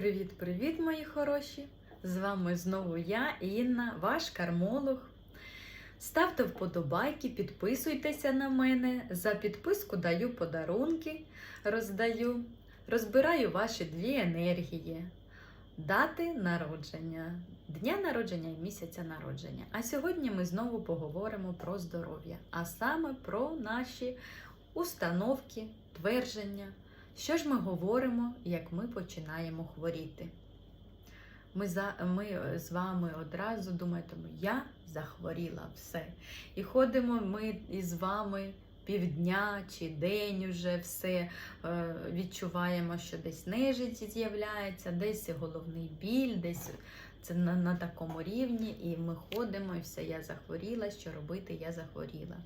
Привіт-привіт, мої хороші! З вами знову я, Інна, ваш кармолог. Ставте вподобайки, підписуйтеся на мене. За підписку даю подарунки, роздаю, розбираю ваші дві енергії, дати народження, дня народження і місяця народження. А сьогодні ми знову поговоримо про здоров'я, а саме про наші установки, твердження. Що ж ми говоримо, як ми починаємо хворіти? Ми, за, ми е, з вами одразу думаємо, я захворіла все. І ходимо ми із вами півдня чи день уже все е, відчуваємо, що десь нежить з'являється, десь головний біль, десь це на, на такому рівні, і ми ходимо, і все, я захворіла, що робити, я захворіла.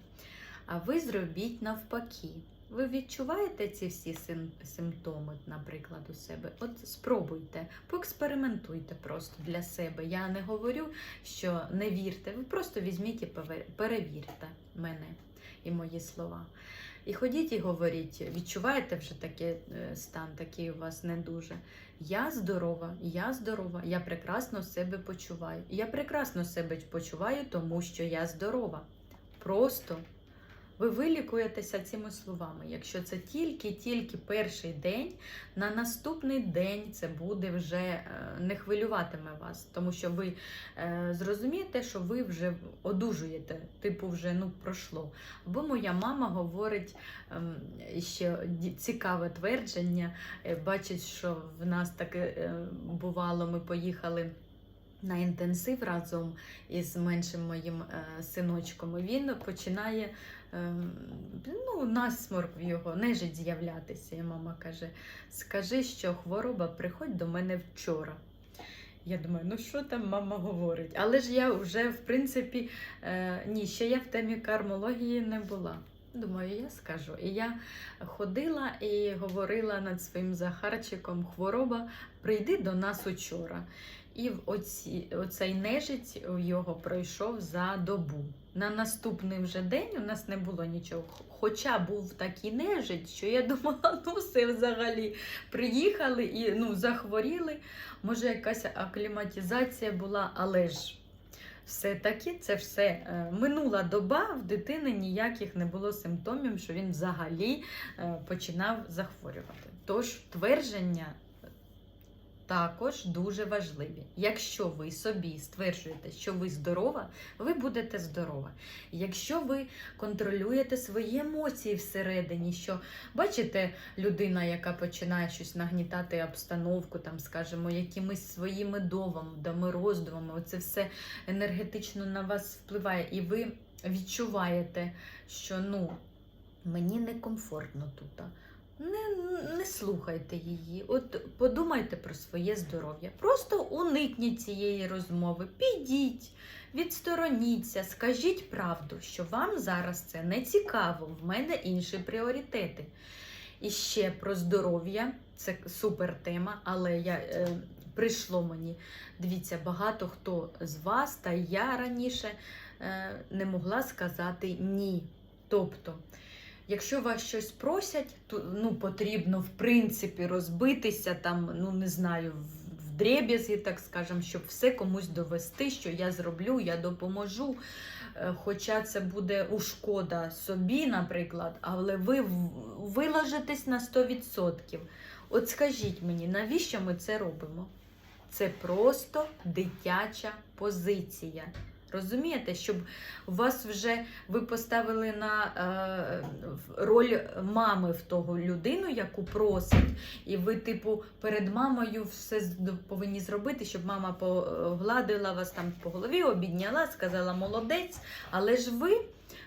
А ви зробіть навпаки. Ви відчуваєте ці всі сим- симптоми, наприклад, у себе? От спробуйте, поекспериментуйте просто для себе. Я не говорю, що не вірте. Ви просто візьміть і перевірте мене і мої слова. І ходіть і говоріть, відчуваєте вже такий е, стан, такий у вас не дуже. Я здорова, я здорова, я прекрасно себе почуваю. Я прекрасно себе почуваю, тому що я здорова. Просто ви вилікуєтеся цими словами. Якщо це тільки-тільки перший день, на наступний день це буде вже е, не хвилюватиме вас, тому що ви е, зрозумієте, що ви вже одужуєте, типу, вже ну пройшло. Або моя мама говорить ем, ще цікаве твердження. е, Бачить, що в нас таке бувало, ми поїхали. На інтенсив разом із меншим моїм синочком, і він починає ну, насморк в його нежить з'являтися. І мама каже: скажи, що хвороба приходь до мене вчора. Я думаю, ну що там мама говорить? Але ж я вже, в принципі, е, ні, ще я в темі кармології не була. Думаю, я скажу. І я ходила і говорила над своїм Захарчиком: хвороба, прийди до нас учора. І оці, оцей нежить його пройшов за добу. На наступний вже день у нас не було нічого. Хоча був такий нежить, що я думала, ну все взагалі приїхали і ну, захворіли. Може, якась акліматизація була, але ж все-таки це все е, минула доба, в дитини ніяких не було симптомів, що він взагалі е, починав захворювати. Тож твердження також дуже важливі. Якщо ви собі стверджуєте, що ви здорова, ви будете здорова. Якщо ви контролюєте свої емоції всередині, що бачите людина, яка починає щось нагнітати обстановку, там, скажімо, якимись своїми доводами, роздумами, оце все енергетично на вас впливає, і ви відчуваєте, що ну, мені некомфортно тут. Не, не слухайте її. От подумайте про своє здоров'я. Просто уникніть цієї розмови, підіть, відстороніться, скажіть правду, що вам зараз це не цікаво, в мене інші пріоритети. І ще про здоров'я, це супер тема, але я, е, прийшло мені. Dивіться, багато хто з вас, та я раніше е, не могла сказати ні. Тобто, Якщо вас щось просять, то ну, потрібно в принципі розбитися там, ну не знаю, в- дреб'язги, так скажемо, щоб все комусь довести, що я зроблю, я допоможу. Е, Хоча це буде ушкода собі, наприклад, але ви в- виложитесь на 100%. От скажіть мені, навіщо ми це робимо? Це просто дитяча позиція. Розумієте, щоб вас вже ви поставили на е, роль мами в того людину, яку просить, і ви, типу, перед мамою все повинні зробити, щоб мама погладила вас там по голові, обідняла, сказала молодець. Але ж ви,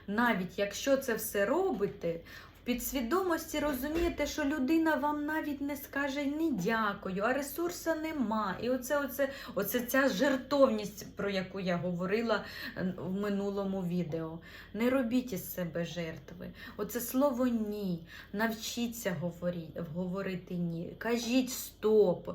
навіть якщо це все робите, підсвідомості розумієте, що людина вам навіть не скаже ні дякую, а ресурсу нема. І оце, оце, оце ця жертовність, про яку я говорила е, в минулому відео. Не робіть із себе жертви. Оце слово ні. Навчіться говорі, говорити ні. Кажіть стоп.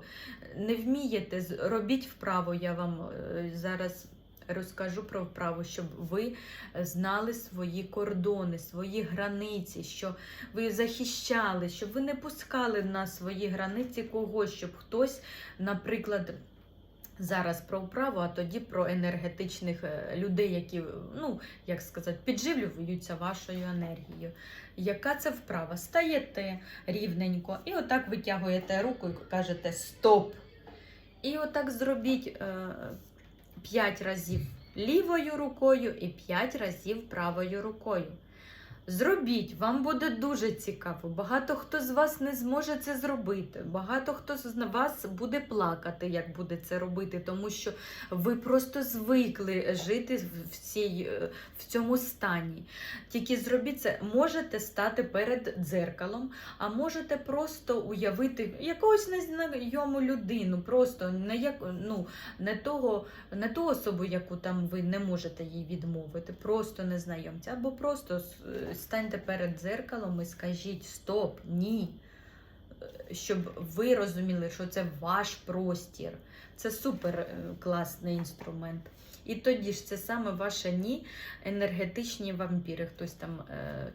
Не вмієте, робіть вправо, я вам е, зараз розкажу про вправу, щоб ви знали свої кордони, свої границі, що ви захищали, щоб ви не пускали на свої границі когось, щоб хтось, наприклад, зараз про вправу, а тоді про енергетичних е, людей, які, ну, як сказати, підживлюються вашою енергією. Яка це вправа? Стаєте рівненько і отак витягуєте руку і кажете стоп. І отак зробіть 5 разів лівою рукою і 5 разів правою рукою. Зробіть, вам буде дуже цікаво. Багато хто з вас не зможе це зробити. Багато хто з вас буде плакати, як буде це робити, тому що ви просто звикли жити в, цій, е, в цьому стані. Тільки зробіть це, можете стати перед дзеркалом, а можете просто уявити якогось незнайому людину, просто не, як, ну, не, того, не ту особу, яку там ви не можете їй відмовити, просто незнайомця, або просто е, станьте перед дзеркалом і скажіть стоп, ні. Е, Щоб ви розуміли, що це ваш простір. Це супер е, класний інструмент. І тоді ж це саме ваше ні, енергетичні вампіри. Хтось там е,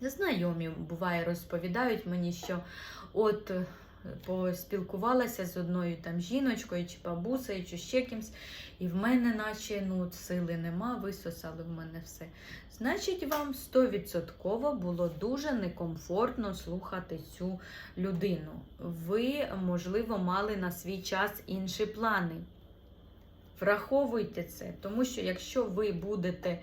знайомі буває, розповідають мені, що от поспілкувалася з одною там жіночкою, чи бабусею, чи ще кимсь, і в мене, наче ну, сили нема, висосали в мене все. Значить, вам 100% було дуже некомфортно слухати цю людину. Ви, можливо, мали на свій час інші плани. Враховуйте це, тому що якщо ви будете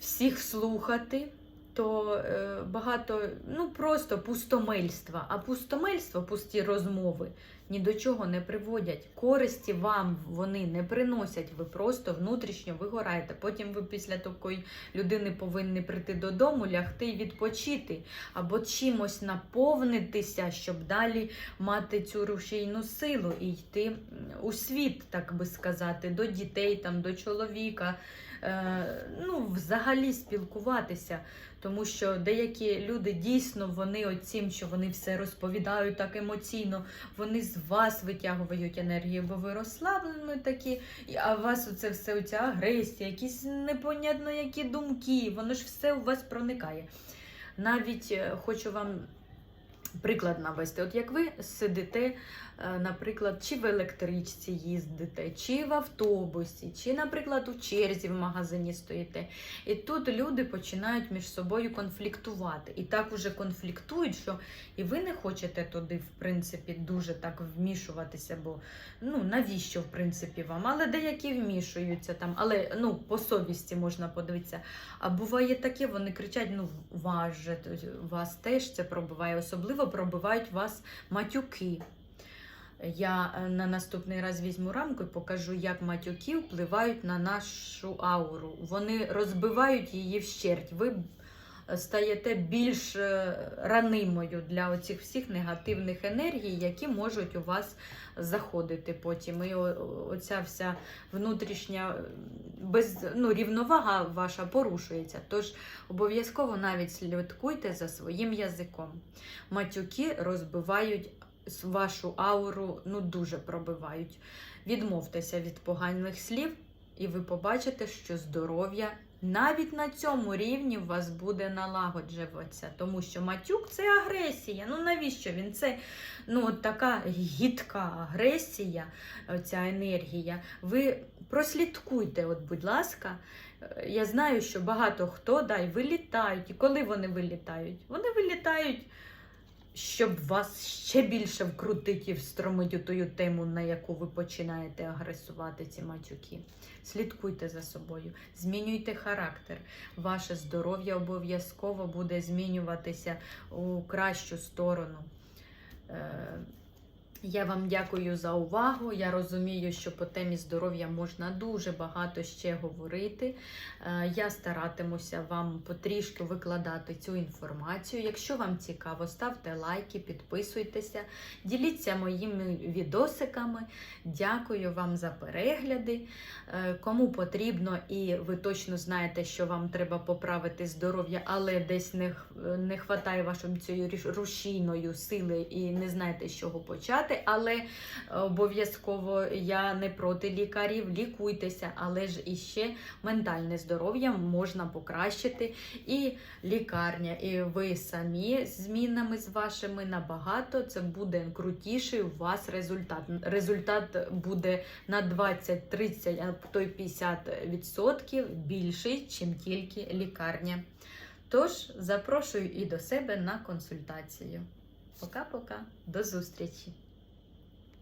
всіх слухати, то е, багато ну просто пустомельства. А пустомельство, пусті розмови ні до чого не приводять. Користі вам вони не приносять. Ви просто внутрішньо вигораєте. Потім ви після такої людини повинні прийти додому, лягти і відпочити, або чимось наповнитися, щоб далі мати цю рушійну силу і йти у світ, так би сказати, до дітей, там, до чоловіка. Е, ну, взагалі спілкуватися, тому що деякі люди дійсно вони оцім, що вони все розповідають так емоційно, вони з вас витягують енергію, бо ви розслаблені такі, а у вас оце все оця агресія, якісь непонятно які думки, воно ж все у вас проникає. Навіть е, хочу вам приклад навести. От як ви сидите, е, наприклад, чи в електричці їздите, чи в автобусі, чи, наприклад, у черзі в магазині стоїте. І тут люди починають між собою конфліктувати. І так уже конфліктують, що і ви не хочете туди, в принципі, дуже так вмішуватися, бо ну навіщо, в принципі, вам? Але деякі вмішуються там, але ну, по совісті можна подивитися. А буває таке, вони кричать: ну, вас же, вас теж це пробиває, особливо пробивають вас матюки. Я е, на наступний раз візьму рамку і покажу, як матюки впливають на нашу ауру. Вони розбивають її вщерть. Ви стаєте більш е, ранимою для оцих всіх негативних енергій, які можуть у вас заходити потім. І оця вся внутрішня е, без, ну, рівновага ваша порушується. Тож обов'язково навіть слідкуйте за своїм язиком. Матюки розбивають вашу ауру, ну дуже пробивають. Відмовтеся від поганих слів, і ви побачите, що здоров'я навіть на цьому рівні вас буде налагоджуватися, тому що матюк це агресія. Ну навіщо він? Це ну, така гідка агресія, ця енергія. Ви прослідкуйте, от, будь ласка. Я знаю, що багато хто да, і вилітають. І коли вони вилітають? Вони вилітають, щоб вас ще більше вкрутити і встромити у ту тему, на яку ви починаєте агресувати ці матюки. Слідкуйте за собою, змінюйте характер. Ваше здоров'я обов'язково буде змінюватися у кращу сторону. Я вам дякую за увагу. Я розумію, що по темі здоров'я можна дуже багато ще говорити. Е, Я старатимуся вам потрішки викладати цю інформацію. Якщо вам цікаво, ставте лайки, підписуйтеся, діліться моїми відосиками. Дякую вам за перегляди. Е, Кому потрібно, і ви точно знаєте, що вам треба поправити здоров'я, але десь не, не хватає вашої цієї ріш- рушійної сили і не знаєте, з чого почати. Сказати, але обов'язково я не проти лікарів, лікуйтеся, але ж іще ментальне здоров'я можна покращити. І лікарня, і ви самі змінами з вашими набагато це буде крутіший у вас результат. Результат буде на 20, 30, а то й 50% більший, чим тільки лікарня. Тож запрошую і до себе на консультацію. Пока-пока, до зустрічі!